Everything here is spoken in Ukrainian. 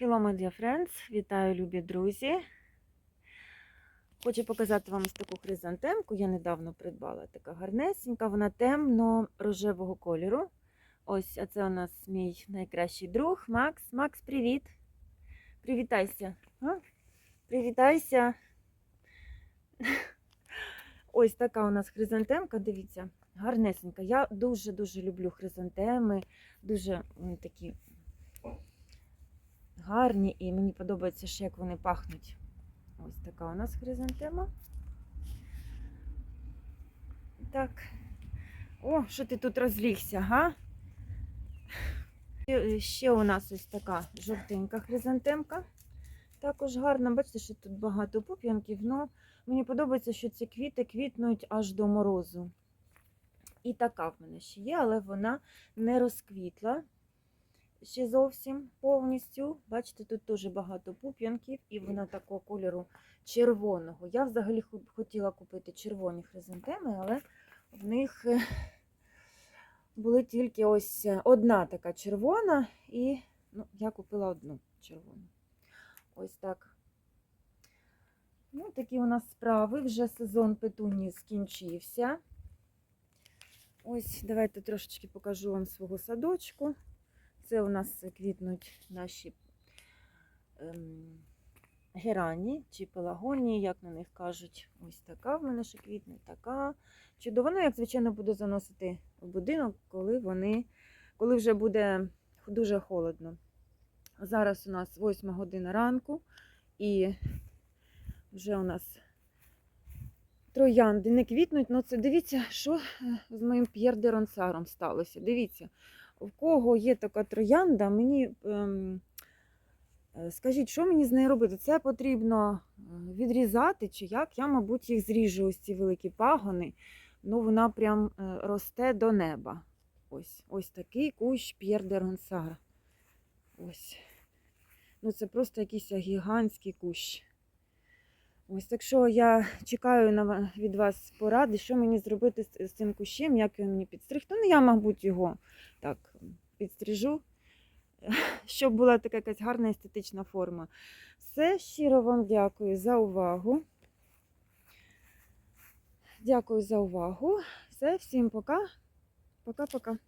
Hello, my dear friends! Вітаю, любі друзі! Хочу показати вам ось таку хризантемку. Я недавно придбала така гарнесенька, вона темно-рожевого кольору. Ось, а це у нас мій найкращий друг Макс. Макс, привіт! Привітайся! А? Привітайся! Ось така у нас хризантемка, дивіться, гарнесенька. Я дуже-дуже люблю хризантеми, дуже такі гарні і мені подобається ще, як вони пахнуть. Ось така у нас хризантема. Так. О, що ти тут розлігся, га? Ще- у нас ось така жовтенька хризантемка. Також гарна, бачите, що тут багато пуп'янків, але мені подобається, що ці квіти квітнуть аж до морозу. І така в мене ще є, але вона не розквітла ще зовсім повністю. Бачите, тут дуже багато пуп'янків, і вона такого кольору червоного. Я взагалі хотіла купити червоні хризантеми, але в них е, були тільки ось е, одна така червона, і ну, я купила одну червону. Ось так. Ну, такі у нас справи. Вже сезон петунії скінчився. Ось, давайте трошечки покажу вам свого садочку. Це у нас квітнуть наші ем, герані чи пелагонії, як на них кажуть. Ось така в мене ще квітне, така чудова. Ну, як звичайно, буду заносити в будинок, коли вони, коли вже буде дуже холодно. Зараз у нас 8 година ранку, і вже у нас троянди не квітнуть. Ну, це дивіться, що е, з моїм П'єр де Ронсаром сталося. Дивіться в кого є така троянда, мені ем, е, скажіть, що мені з нею робити? Це потрібно е, відрізати чи як? Я, мабуть, їх зріжу ось ці великі пагони. Ну, вона прям росте до неба. Ось ось такий кущ П'єр де Ронсар. Ось. Ну, це просто якийсь гігантський кущ. Ось так що я чекаю на, від вас поради, що мені зробити з, з цим кущем, як його мені підстригти. Ну, я, мабуть, його так підстрижу, щоб була така якась гарна естетична форма. Все, щиро вам дякую за увагу. Дякую за увагу. Все, всім пока. Пока-пока.